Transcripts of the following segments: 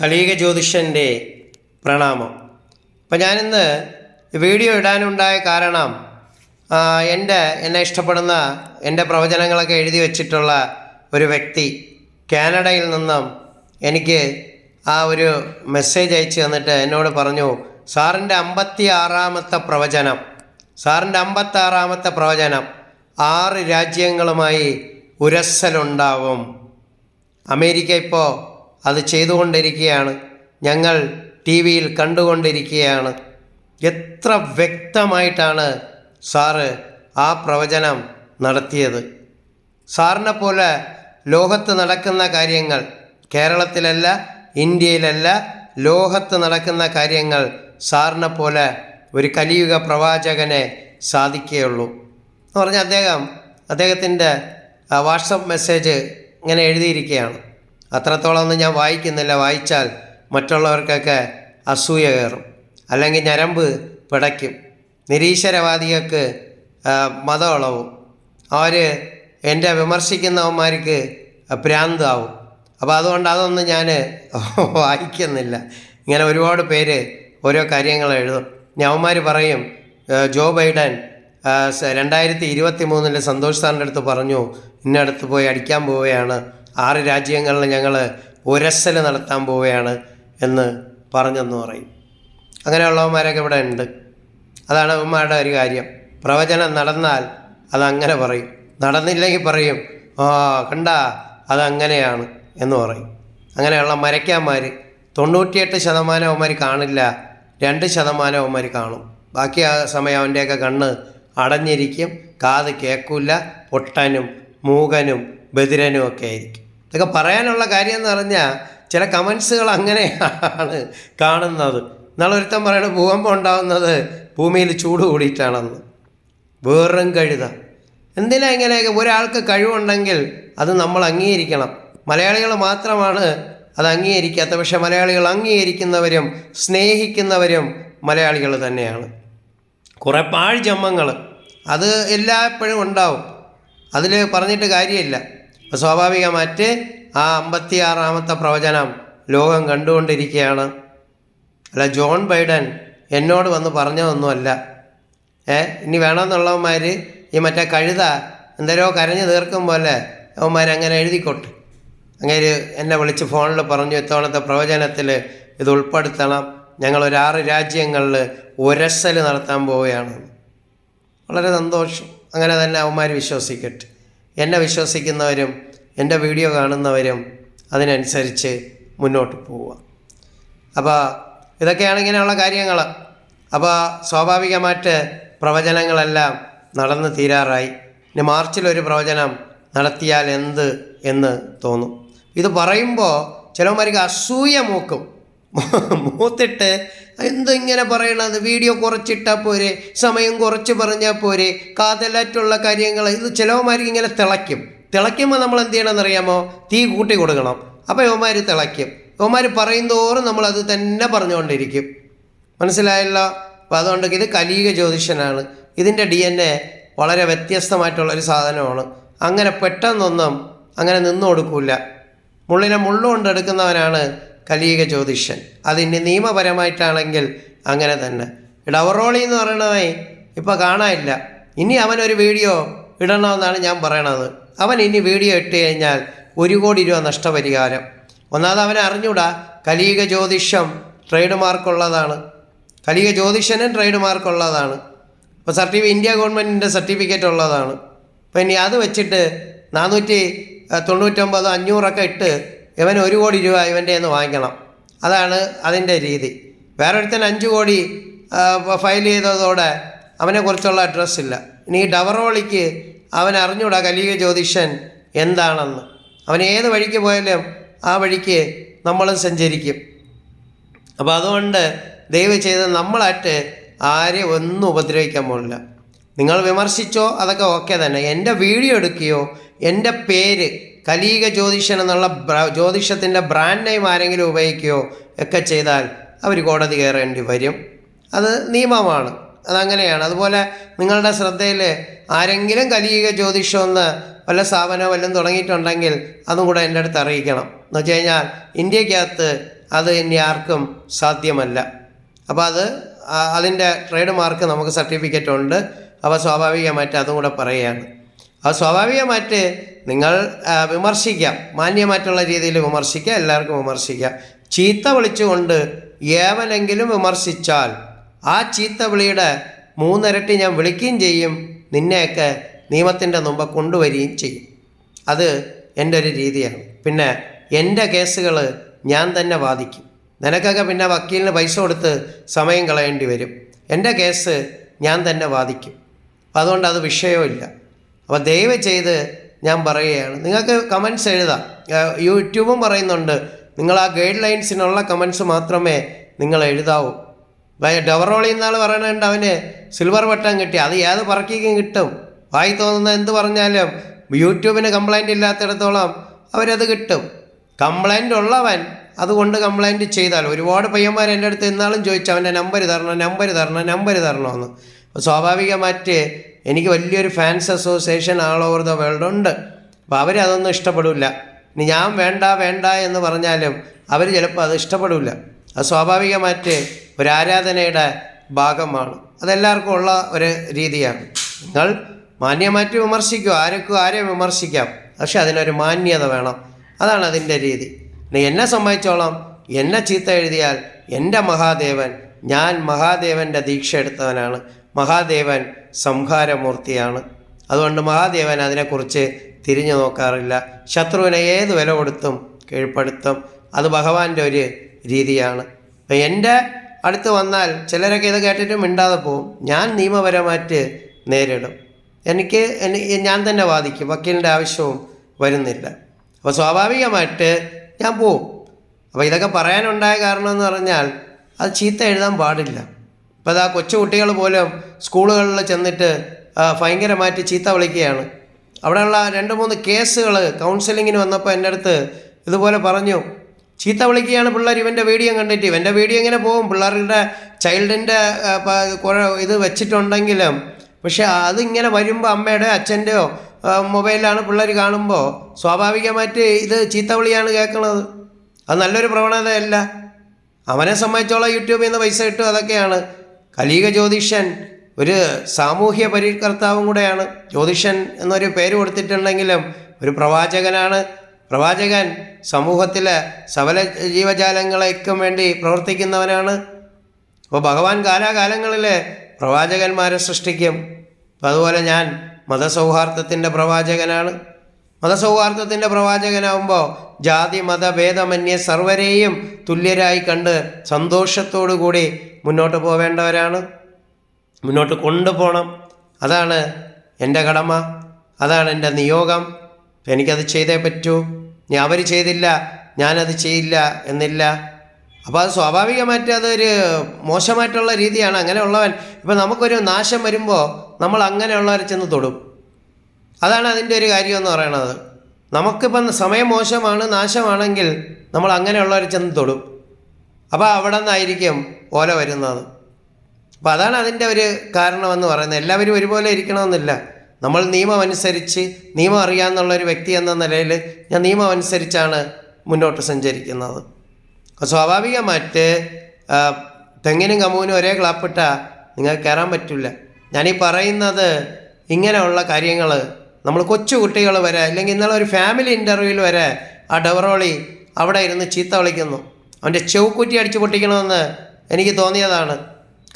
കലീക ജ്യോതിഷന്റെ പ്രണാമം. അപ്പം ഞാനിന്ന് വീഡിയോ ഇടാനുണ്ടായ കാരണം എന്റെ എന്നെ ഇഷ്ടപ്പെടുന്ന എന്റെ പ്രവചനങ്ങളൊക്കെ എഴുതി വച്ചിട്ടുള്ള ഒരു വ്യക്തി കാനഡയിൽ നിന്നും എനിക്ക് ആ ഒരു മെസ്സേജ് അയച്ചു തന്നിട്ട് എന്നോട് പറഞ്ഞു സാറിന്റെ അമ്പത്തി ആറാമത്തെ പ്രവചനം സാറിന്റെ അമ്പത്താറാമത്തെ പ്രവചനം ആറ് രാജ്യങ്ങളുമായി ഉരസലുണ്ടാവും. അമേരിക്ക ഇപ്പോൾ അത് ചെയ്തുകൊണ്ടിരിക്കുകയാണ്. ഞങ്ങൾ ടി വിയിൽ കണ്ടുകൊണ്ടിരിക്കുകയാണ്. എത്ര വ്യക്തമായിട്ടാണ് സാറ് ആ പ്രവചനം നടത്തിയത്. സാറിനെ പോലെ ലോകത്ത് നടക്കുന്ന കാര്യങ്ങൾ കേരളത്തിലല്ല ഇന്ത്യയിലല്ല ലോകത്ത് നടക്കുന്ന കാര്യങ്ങൾ സാറിനെ പോലെ ഒരു കലിയുഗ പ്രവാചകനെ സാധിക്കുകയുള്ളൂ. എന്ന് പറഞ്ഞാൽ അദ്ദേഹം അദ്ദേഹത്തിന്റെ വാട്സപ്പ് മെസ്സേജ് ഇങ്ങനെ എഴുതിയിരിക്കുകയാണ്. അത്രത്തോളം ഒന്നും ഞാൻ വായിക്കുന്നില്ല. വായിച്ചാൽ മറ്റുള്ളവർക്കൊക്കെ അസൂയ കയറും. അല്ലെങ്കിൽ ഞരമ്പ് പിടയ്ക്കും. നിരീശ്വരവാദികൾക്ക് മതമുളവും അവർ എന്റെ വിമർശിക്കുന്നവന്മാർക്ക് ഭ്രാന്താവും. അപ്പോൾ അതുകൊണ്ട് അതൊന്നും ഞാൻ വായിക്കുന്നില്ല. ഇങ്ങനെ ഒരുപാട് പേര് ഓരോ കാര്യങ്ങൾ എഴുതും. ഞവന്മാർ പറയും ജോ ബൈഡൻ രണ്ടായിരത്തി ഇരുപത്തി മൂന്നിൽ സന്തോഷ് സാറിന്റെ അടുത്ത് പറഞ്ഞു ഇന്നടുത്ത് പോയി അടിക്കാൻ പോവുകയാണ്. ആറ് രാജ്യങ്ങളിൽ ഞങ്ങൾ ഉരസൽ നടത്താൻ പോവുകയാണ് എന്ന് പറഞ്ഞെന്ന് പറയും. അങ്ങനെയുള്ളവന്മാരൊക്കെ ഇവിടെ ഉണ്ട്. അതാണ് അവന്മാരുടെ ഒരു കാര്യം. പ്രവചനം നടന്നാൽ അതങ്ങനെ പറയും. നടന്നില്ലെങ്കിൽ പറയും ആ കണ്ട അതങ്ങനെയാണ് എന്ന് പറയും. അങ്ങനെയുള്ള മരയ്ക്കാന്മാർ തൊണ്ണൂറ്റിയെട്ട് ശതമാനം അവന്മാർ കാണില്ല. രണ്ട് ശതമാനം അവന്മാർ കാണും. ബാക്കി ആ സമയം അവന്റെയൊക്കെ കണ്ണ് അടഞ്ഞിരിക്കും. കാത് കേൾക്കില്ല പൊട്ടനും മൂകനും ബദിരനും ഒക്കെ ആയിരിക്കും. ഇതൊക്കെ പറയാനുള്ള കാര്യം എന്ന് പറഞ്ഞാൽ ചില കമൻസുകൾ അങ്ങനെയാണ് കാണുന്നത്. നാളെ ഒരുത്തൻ പറയണത് ഭൂകമ്പം ഉണ്ടാകുന്നത് ഭൂമിയിൽ ചൂട് കൂടിയിട്ടാണെന്ന്. വേറും കഴുത. എന്തിനാ ഇങ്ങനെയൊക്കെ? ഒരാൾക്ക് കഴിവുണ്ടെങ്കിൽ അത് നമ്മൾ അംഗീകരിക്കണം. മലയാളികൾ മാത്രമാണ് അത് അംഗീകരിക്കാത്ത പക്ഷേ മലയാളികൾ അംഗീകരിക്കുന്നവരും സ്നേഹിക്കുന്നവരും മലയാളികൾ തന്നെയാണ്. കുറേ പാഴ് ജന്മങ്ങൾ അത് എല്ലായ്പ്പോഴും ഉണ്ടാവും. അതിൽ പറഞ്ഞിട്ട് കാര്യമില്ല. സ്വാഭാവികമായിട്ട് ആ അമ്പത്തി ആറാമത്തെ പ്രവചനം ലോകം കണ്ടുകൊണ്ടിരിക്കുകയാണ്. അല്ല ജോൺ ബൈഡൻ എന്നോട് വന്ന് പറഞ്ഞതൊന്നുമല്ല. ഏ ഇനി വേണമെന്നുള്ളവന്മാർ ഈ മറ്റേ കഴുത എന്തരോ കരഞ്ഞു തീർക്കും പോലെ അവന്മാർ അങ്ങനെ എഴുതിക്കോട്ടെ. അങ്ങനെ എന്നെ വിളിച്ച് ഫോണിൽ പറഞ്ഞു ഇത്തവണത്തെ പ്രവചനത്തിൽ ഇത് ഉൾപ്പെടുത്തണം. ഞങ്ങൾ ഒരു ആറ് രാജ്യങ്ങളിൽ ഉരസൽ നടത്താൻ പോവുകയാണ്. വളരെ സന്തോഷം. അങ്ങനെ തന്നെ അവന്മാർ വിശ്വസിക്കട്ടെ. എന്നെ വിശ്വസിക്കുന്നവരും എന്റെ വീഡിയോ കാണുന്നവരും അതിനനുസരിച്ച് മുന്നോട്ട് പോവുക. അപ്പോൾ ഇതൊക്കെയാണ് ഇങ്ങനെയുള്ള കാര്യങ്ങൾ അപ്പോൾ സ്വാഭാവികമായിട്ട് പ്രവചനങ്ങളെല്ലാം നടന്നു തീരാറായി. ഇനി മാർച്ചിലൊരു പ്രവചനം നടത്തിയാൽ എന്ത് എന്ന് തോന്നും. ഇത് പറയുമ്പോൾ ചിലവന്മാർക്ക് അസൂയ മൂക്കും. മൂത്തിട്ട് എന്ത് ഇങ്ങനെ പറയണത്? വീഡിയോ കുറച്ചിട്ടാൽ പോരെ? സമയം കുറച്ച് പറഞ്ഞാൽ പോരെ? കാതലായിട്ടുള്ള കാര്യങ്ങൾ ഇത് ചിലവന്മാർക്ക് ഇങ്ങനെ തിളയ്ക്കും. തിളയ്ക്കുമ്പോൾ നമ്മൾ എന്ത് ചെയ്യണമെന്ന് അറിയാമോ തീ കൂട്ടി കൊടുക്കണം. അപ്പോൾ യവന്മാർ തിളയ്ക്കും. യവന്മാർ പറയും തോറും നമ്മളത് തന്നെ പറഞ്ഞുകൊണ്ടിരിക്കും. മനസ്സിലായല്ലോ? അപ്പോൾ അതുകൊണ്ട് ഇത് കലീക ജ്യോതിഷനാണ്. ഇതിന്റെ ഡി എൻ എ വളരെ വ്യത്യസ്തമായിട്ടുള്ളൊരു സാധനമാണ്. അങ്ങനെ പെട്ടെന്നൊന്നും അങ്ങനെ നിന്നു കൊടുക്കില്ല മുള്ളിനെ മുള്ളുകൊണ്ട് എടുക്കുന്നവനാണ് കലീക ജ്യോതിഷൻ. അതിന്റെ നിയമപരമായിട്ടാണെങ്കിൽ അങ്ങനെ തന്നെ. ഡവറോളി എന്ന് പറയണവേ ഇപ്പോൾ കാണാനില്ല. ഇനി അവനൊരു വീഡിയോ ഇടണമെന്നാണ് ഞാൻ പറയണത്. അവൻ ഇനി വീഡിയോ ഇട്ട് കഴിഞ്ഞാൽ ഒരു കോടി രൂപ നഷ്ടപരിഹാരം. ഒന്നാമത് അവനെ അറിഞ്ഞൂടാ കലീക ജ്യോതിഷം ട്രേഡ് മാർക്കുള്ളതാണ്. കലിക ജ്യോതിഷനും ട്രേഡ് മാർക്ക് ഉള്ളതാണ് ഇപ്പോൾ സർട്ടിഫി ഇന്ത്യ ഗവൺമെന്റിന്റെ സർട്ടിഫിക്കറ്റ് ഉള്ളതാണ്. അപ്പോൾ ഇനി അത് വെച്ചിട്ട് നാനൂറ്റി തൊണ്ണൂറ്റൊമ്പത് അഞ്ഞൂറൊക്കെ ഇട്ട് ഇവൻ ഒരു കോടി രൂപ ഇവന്റെ നിന്ന് വാങ്ങിക്കണം. അതാണ് അതിന്റെ രീതി. വേറൊരുത്തൻ അഞ്ച് കോടി ഫയൽ ചെയ്തതോടെ അവനെക്കുറിച്ചുള്ള അഡ്രസ്സ് ഇല്ല. ഇനി ഈ ഡവറോളിക്ക് അവൻ അറിഞ്ഞൂടാ കലിക ജ്യോതിഷൻ എന്താണെന്ന്. അവൻ ഏത് വഴിക്ക് പോയാലും ആ വഴിക്ക് നമ്മളും സഞ്ചരിക്കും. അപ്പോൾ അതുകൊണ്ട് ദയവ് ചെയ്ത് നമ്മളായിട്ട് ആരെയും ഒന്നും ഉപദ്രവിക്കാൻ പോകില്ല നിങ്ങൾ വിമർശിച്ചോ അതൊക്കെ ഓക്കെ തന്നെ. എന്റെ വീഡിയോ എടുക്കുകയോ എന്റെ പേര് കലീക ജ്യോതിഷൻ എന്നുള്ള ജ്യോതിഷത്തിന്റെ ബ്രാൻഡ് നെയിം ആരെങ്കിലും ഉപയോഗിക്കുകയോ ഒക്കെ ചെയ്താൽ അവർ കോടതി കയറേണ്ടി വരും. അത് നിയമമാണ്. അതങ്ങനെയാണ്. അതുപോലെ നിങ്ങളുടെ ശ്രദ്ധയിൽ ആരെങ്കിലും കലീക ജ്യോതിഷം ഒന്ന് വല്ല സ്ഥാപനം വല്ലതും തുടങ്ങിയിട്ടുണ്ടെങ്കിൽ അതും കൂടെ എന്റെ അടുത്ത് അറിയിക്കണം. എന്ന് വെച്ച് കഴിഞ്ഞാൽ ഇന്ത്യക്കകത്ത് അത് ഇനി ആർക്കും സാധ്യമല്ല. അപ്പോൾ അത് അതിന്റെ ട്രേഡ് മാർക്ക് നമുക്ക് സർട്ടിഫിക്കറ്റ് ഉണ്ട്. അപ്പോൾ സ്വാഭാവികമായിട്ട് അതും കൂടെ പറയുകയാണ്. അത് സ്വാഭാവികമായിട്ട് നിങ്ങൾ വിമർശിക്കാം. മാന്യമായിട്ടുള്ള രീതിയിൽ വിമർശിക്കാം എല്ലാവർക്കും വിമർശിക്കാം. ചീത്ത വിളിച്ചുകൊണ്ട് ഏവനെങ്കിലും വിമർശിച്ചാൽ ആ ചീത്ത വിളിയുടെ മൂന്നിരട്ടി ഞാൻ വിളിക്കുകയും ചെയ്യും. നിന്നെയൊക്കെ നിയമത്തിന്റെ മുമ്പ് കൊണ്ടുവരികയും ചെയ്യും. അത് എന്റെ ഒരു രീതിയാണ്. പിന്നെ എന്റെ കേസുകൾ ഞാൻ തന്നെ വാദിക്കും. നിനക്കൊക്കെ പിന്നെ വക്കീലിന് പൈസ കൊടുത്ത് സമയം കളയേണ്ടി വരും. എന്റെ കേസ് ഞാൻ തന്നെ വാദിക്കും. അതുകൊണ്ട് അത് വിഷയവുമില്ല. അപ്പോൾ ദയവ് ചെയ്ത് ഞാൻ പറയുകയാണ്. നിങ്ങൾക്ക് കമൻസ് എഴുതാം. യൂട്യൂബും പറയുന്നുണ്ട് നിങ്ങൾ ആ ഗൈഡ് ലൈൻസിനുള്ള കമൻസ് മാത്രമേ നിങ്ങൾ എഴുതാവൂ. ഡവറോളി എന്നാൾ പറയണുണ്ട് അവന് സിൽവർ ബട്ടൺ കിട്ടി. അത് ഏത് പറക്കിക്കും കിട്ടും. വായി തോന്നുന്ന എന്ത് പറഞ്ഞാലും യൂട്യൂബിന് കംപ്ലൈന്റ് ഇല്ലാത്തിടത്തോളം അവരത് കിട്ടും. കംപ്ലൈന്റ് ഉള്ളവൻ അതുകൊണ്ട് കംപ്ലൈന്റ് ചെയ്താൽ. ഒരുപാട് പയ്യന്മാർ എന്റെ അടുത്ത് എന്നാളും ചോദിച്ചു അവന്റെ നമ്പർ തരണം നമ്പർ തരണം നമ്പർ തരണമെന്ന് സ്വാഭാവികമായിട്ട് എനിക്ക് വലിയൊരു fans association all over the world ഉണ്ട്. അപ്പോൾ അവരതൊന്നും ഇഷ്ടപ്പെടില്ല ഇനി ഞാൻ വേണ്ട വേണ്ട എന്ന് പറഞ്ഞാലും അവർ ചിലപ്പോൾ അത് ഇഷ്ടപ്പെടില്ല അത് സ്വാഭാവികമായിട്ട് ഒരു ആരാധനയുടെ ഭാഗമാണ്. അതെല്ലാവർക്കും ഉള്ള ഒരു രീതിയാണ്. നിങ്ങൾ മാന്യമായിട്ട് വിമർശിക്കുക ആരൊക്കെ ആരെ വിമർശിക്കാം? പക്ഷെ അതിനൊരു മാന്യത വേണം. അതാണ് അതിന്റെ രീതി. ഇനി എന്നെ സംബന്ധിച്ചോളം എന്നെ ചീത്ത എഴുതിയാൽ എന്റെ മഹാദേവൻ ഞാൻ മഹാദേവന്റെ ദീക്ഷ എടുത്തവനാണ്. മഹാദേവൻ സംഹാരമൂർത്തിയാണ്. അതുകൊണ്ട് മഹാദേവൻ അതിനെക്കുറിച്ച് തിരിഞ്ഞു നോക്കാറില്ല. ശത്രുവിനെ ഏത് വില കൊടുത്തും കീഴ്പ്പെടുത്തും. അത് ഭഗവാന്റെ ഒരു രീതിയാണ്. അപ്പം എന്റെ അടുത്ത് വന്നാൽ ചിലരൊക്കെ ഇത് കേട്ടിട്ട് മിണ്ടാതെ പോവും. ഞാൻ നിയമപരമായിട്ട് നേരിടും. എനിക്ക് ഞാൻ തന്നെ വാദിക്കും. വക്കീലിന്റെ ആവശ്യവും വരുന്നില്ല. അപ്പോൾ സ്വാഭാവികമായിട്ട് ഞാൻ പോവും. അപ്പോൾ ഇതൊക്കെ പറയാനുണ്ടായ കാരണം എന്ന് പറഞ്ഞാൽ അത് ചീത്ത എഴുതാൻ പാടില്ല. ഇപ്പോൾ അതാ കൊച്ചു കുട്ടികൾ പോലും സ്കൂളുകളിൽ ചെന്നിട്ട് ഭയങ്കരമായിട്ട് ചീത്ത വിളിക്കുകയാണ്. അവിടെയുള്ള രണ്ട് മൂന്ന് കേസുകൾ കൗൺസിലിങ്ങിന് വന്നപ്പോൾ എന്റെ അടുത്ത് ഇതുപോലെ പറഞ്ഞു. ചീത്ത വിളിക്കുകയാണ് പിള്ളേർ ഇവന്റെ വീഡിയോ കണ്ടിട്ട്. ഇവന്റെ വീഡിയോ ഇങ്ങനെ പോകും? പിള്ളേരുടെ ചൈൽഡിന്റെ ഇത് വെച്ചിട്ടുണ്ടെങ്കിലും പക്ഷെ അതിങ്ങനെ വരുമ്പോൾ അമ്മയുടെ അച്ഛന്റെയോ മൊബൈലിലാണ് പിള്ളേർ കാണുമ്പോൾ സ്വാഭാവികമായിട്ട് ഇത് ചീത്ത വിളിയാണ് കേൾക്കുന്നത്. അത് നല്ലൊരു പ്രവണതയല്ല. അവനെ സംബന്ധിച്ചോളം യൂട്യൂബിൽ നിന്ന് പൈസ കിട്ടും അതൊക്കെയാണ്. കലീക ജ്യോതിഷൻ ഒരു സാമൂഹ്യ പരിഷ്കർത്താവും കൂടെയാണ്. ജ്യോതിഷൻ എന്നൊരു പേര് കൊടുത്തിട്ടുണ്ടെങ്കിലും ഒരു പ്രവാചകനാണ്. പ്രവാചകൻ സമൂഹത്തിലെ സകല ജീവജാലങ്ങളേക്കും വേണ്ടി പ്രവർത്തിക്കുന്നവനാണ്. അപ്പോൾ ഭഗവാൻ കാലാകാലങ്ങളിൽ പ്രവാചകന്മാരെ സൃഷ്ടിക്കും. അതുപോലെ ഞാൻ മതസൗഹാർദ്ദത്തിന്റെ പ്രവാചകനാണ്. മതസൗഹാർദ്ദത്തിന്റെ പ്രവാചകനാവുമ്പോൾ ജാതി മതഭേദമന്യേ സർവരെയും തുല്യരായി കണ്ട് സന്തോഷത്തോടു കൂടി മുന്നോട്ട് പോവേണ്ടവരാണ്. മുന്നോട്ട് കൊണ്ടുപോകണം അതാണ് എന്റെ കടമ. അതാണ് എന്റെ നിയോഗം. എനിക്കത് ചെയ്തേ പറ്റൂ. ഞാൻ അവർ ചെയ്തില്ല ഞാനത് ചെയ്യില്ല എന്നില്ല. അപ്പോൾ അത് സ്വാഭാവികമായിട്ട് അതൊരു മോശമായിട്ടുള്ള രീതിയാണ്. അങ്ങനെയുള്ളവൻ ഇപ്പം നമുക്കൊരു നാശം വരുമ്പോൾ നമ്മൾ അങ്ങനെയുള്ളവരെ ചെന്ന് തൊടും. അതാണ് അതിന്റെ ഒരു കാര്യം എന്ന് പറയണത്. നമുക്കിപ്പം സമയം മോശമാണ് നാശമാണെങ്കിൽ നമ്മൾ അങ്ങനെയുള്ളവർ ചെന്ന് തൊടും. അപ്പോൾ അവിടെ നിന്നായിരിക്കും ഓല വരുന്നത്. അപ്പോൾ അതാണ് അതിന്റെ ഒരു കാരണമെന്ന് പറയുന്നത്. എല്ലാവരും ഒരുപോലെ ഇരിക്കണമെന്നില്ല. നമ്മൾ നിയമം അനുസരിച്ച് നിയമം അറിയാമെന്നുള്ള ഒരു വ്യക്തി എന്ന നിലയിൽ ഞാൻ നിയമം അനുസരിച്ചാണ് മുന്നോട്ട് സഞ്ചരിക്കുന്നത്. സ്വാഭാവികമായിട്ട് തെങ്ങിനും കമ്മുവിനും ഒരേ ക്ലാപ്പിട്ട നിങ്ങൾക്ക് കയറാൻ പറ്റില്ല. ഞാനീ പറയുന്നത് ഇങ്ങനെയുള്ള കാര്യങ്ങൾ നമ്മൾ കൊച്ചു കുട്ടികൾ വരെ അല്ലെങ്കിൽ ഇന്നലെ ഒരു ഫാമിലി ഇന്റർവ്യൂവിൽ വരെ ആ ഡെവറോളി അവിടെ ഇരുന്ന് ചീത്ത വിളിക്കുന്നു. അവന്റെ ചെവുക്കുറ്റി അടിച്ച് പൊട്ടിക്കണമെന്ന് എനിക്ക് തോന്നിയതാണ്.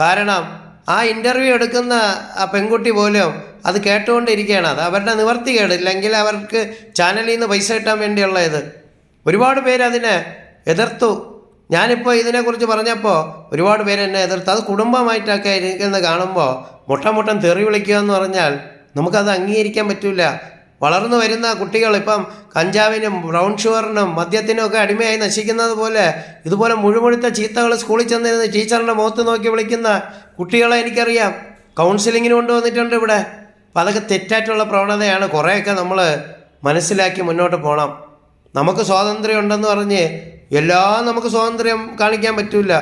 കാരണം ആ ഇന്റർവ്യൂ എടുക്കുന്ന ആ പെൺകുട്ടി പോലും അത് കേട്ടുകൊണ്ടിരിക്കുകയാണ്. അത് അവരുടെ നിവർത്തികേട് ഇല്ലെങ്കിൽ അവർക്ക് ചാനലിൽ നിന്ന് പൈസ കിട്ടാൻ വേണ്ടിയുള്ള ഇത്. ഒരുപാട് പേര് അതിനെ എതിർത്തു. ഞാനിപ്പോൾ ഇതിനെക്കുറിച്ച് പറഞ്ഞപ്പോൾ ഒരുപാട് പേര് എന്നെ എതിർത്ത്. അത് കുടുംബമായിട്ടൊക്കെ ഇരിക്കുന്നത് കാണുമ്പോൾ മുട്ടം മുട്ടം തെറി വിളിക്കുക എന്ന് പറഞ്ഞാൽ നമുക്കത് അംഗീകരിക്കാൻ പറ്റില്ല വളർന്നു വരുന്ന കുട്ടികൾ ഇപ്പം കഞ്ചാവിനും ബ്രൗൺ ഷുഗറിനും മദ്യത്തിനും ഒക്കെ അടിമയായി നശിക്കുന്നത് പോലെ ഇതുപോലെ മുഴുമുഴുത്ത ചീത്തകൾ സ്കൂളിൽ ചെന്നിരുന്ന് ടീച്ചറിന്റെ മുഖത്ത് നോക്കി വിളിക്കുന്ന കുട്ടികളെ എനിക്കറിയാം. കൗൺസിലിങ്ങിന് കൊണ്ടുവന്നിട്ടുണ്ട് ഇവിടെ. അപ്പം അതൊക്കെ തെറ്റായിട്ടുള്ള പ്രവണതയാണ്. കുറേയൊക്കെ നമ്മൾ മനസ്സിലാക്കി മുന്നോട്ട് പോകണം നമുക്ക് സ്വാതന്ത്ര്യം ഉണ്ടെന്ന് പറഞ്ഞ് എല്ലാം നമുക്ക് സ്വാതന്ത്ര്യം കാണിക്കാൻ പറ്റില്ല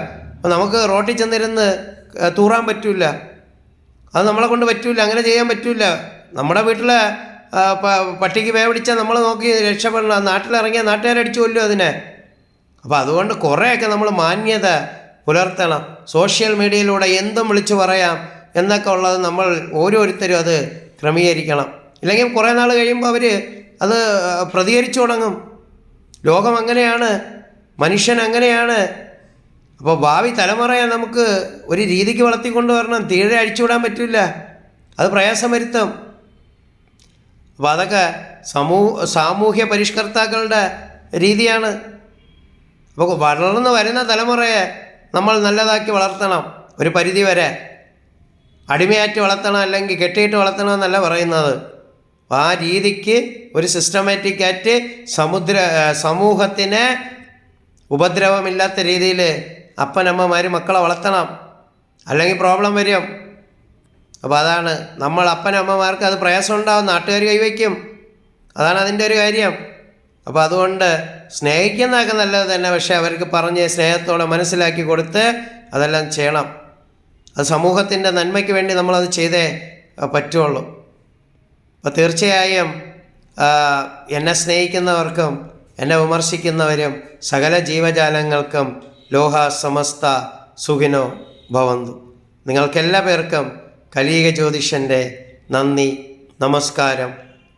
നമുക്ക് റോട്ടിൽ ചെന്നിരുന്ന് തൂറാൻ പറ്റില്ല അത് നമ്മളെ കൊണ്ട് പറ്റില്ല അങ്ങനെ ചെയ്യാൻ പറ്റില്ല നമ്മുടെ വീട്ടിലെ പട്ടിക്ക് വേ വേവിടിച്ചാൽ നമ്മൾ നോക്കി രക്ഷപ്പെടണം. നാട്ടിലിറങ്ങിയ നാട്ടുകാരടിച്ചു കൊല്ലും അതിനെ. അപ്പോൾ അതുകൊണ്ട് കുറേയൊക്കെ നമ്മൾ മാന്യത പുലർത്തണം. സോഷ്യൽ മീഡിയയിലൂടെ എന്തും വിളിച്ചു പറയാം എന്നൊക്കെ ഉള്ളത് നമ്മൾ ഓരോരുത്തരും അത് ക്രമീകരിക്കണം. ഇല്ലെങ്കിൽ കുറേ നാൾ കഴിയുമ്പോൾ അവർ അത് പ്രതികരിച്ചു തുടങ്ങും. ലോകം അങ്ങനെയാണ് മനുഷ്യൻ അങ്ങനെയാണ് അപ്പോൾ ഭാവി തലമുറയെ നമുക്ക് ഒരു രീതിക്ക് വളർത്തിക്കൊണ്ട് വരണം. തീരെ അഴിച്ചുവിടാൻ പറ്റില്ല. അത് പ്രയാസം വരുത്തും അപ്പോൾ അതൊക്കെ സമൂ സാമൂഹ്യ പരിഷ്കർത്താക്കളുടെ രീതിയാണ്. അപ്പോൾ വളർന്നു വരുന്ന തലമുറയെ നമ്മൾ നല്ലതാക്കി വളർത്തണം. ഒരു പരിധി വരെ അടിമയാറ്റി വളർത്തണം അല്ലെങ്കിൽ കെട്ടിയിട്ട് വളർത്തണം എന്നല്ല പറയുന്നത്. ആ രീതിക്ക് ഒരു സിസ്റ്റമാറ്റിക്കായിട്ട് സമുദ്ര സമൂഹത്തിന് ഉപദ്രവമില്ലാത്ത രീതിയിൽ അപ്പനമ്മമാർ മക്കളെ വളർത്തണം. അല്ലെങ്കിൽ പ്രോബ്ലം വരും. അപ്പോൾ അതാണ് നമ്മൾ അപ്പനമ്മമാർക്ക് അത് പ്രയാസം ഉണ്ടാവും നാട്ടുകാർ കൈവയ്ക്കും. അതാണ് അതിന്റെ ഒരു കാര്യം. അപ്പോൾ അതുകൊണ്ട് സ്നേഹിക്കുന്നതൊക്കെ നല്ലത് തന്നെ. പക്ഷേ അവർക്ക് പറഞ്ഞ് സ്നേഹത്തോടെ മനസ്സിലാക്കി കൊടുത്ത് അതെല്ലാം ചെയ്യണം. അത് സമൂഹത്തിന്റെ നന്മയ്ക്ക് വേണ്ടി നമ്മളത് ചെയ്തേ പറ്റുള്ളൂ. അപ്പോൾ തീർച്ചയായും എന്നെ സ്നേഹിക്കുന്നവർക്കും എന്നെ വിമർശിക്കുന്നവരും സകല ജീവജാലങ്ങൾക്കും ലോഹ സമസ്ത സുഖിനോ ഭവന്തു. നിങ്ങൾക്കെല്ലാ പേർക്കും കലീക ജ്യോതിഷന്റെ നന്ദി നമസ്കാരം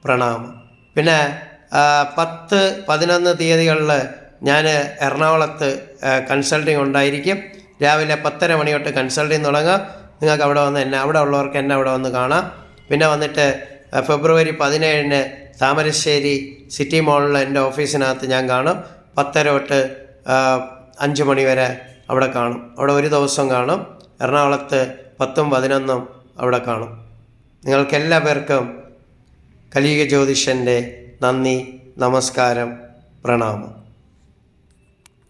പ്രണാമം. പിന്നെ പത്ത് പതിനൊന്ന് തീയതികളിൽ ഞാൻ എറണാകുളത്ത് കൺസൾട്ടിങ് ഉണ്ടായിരിക്കും. രാവിലെ പത്തര മണി തൊട്ട് കൺസൾട്ടിങ് തുടങ്ങാം നിങ്ങൾക്ക് അവിടെ വന്ന് എന്നെ അവിടെ ഉള്ളവർക്ക് എന്നെ അവിടെ വന്ന് കാണാം. പിന്നെ വന്നിട്ട് ഫെബ്രുവരി പതിനേഴിന് താമരശ്ശേരി സിറ്റി മോളിൽ എന്റെ ഓഫീസിനകത്ത് ഞാൻ കാണും. പത്തര തൊട്ട് അഞ്ച് മണിവരെ അവിടെ കാണും. അവിടെ ഒരു ദിവസം കാണും. എറണാകുളത്ത് പത്തും പതിനൊന്നും അവിടെ കാണും. നിങ്ങൾക്കെല്ലാ പേർക്കും കലിയുഗ ജ്യോതിഷന്റെ നന്ദി നമസ്കാരം പ്രണാമം.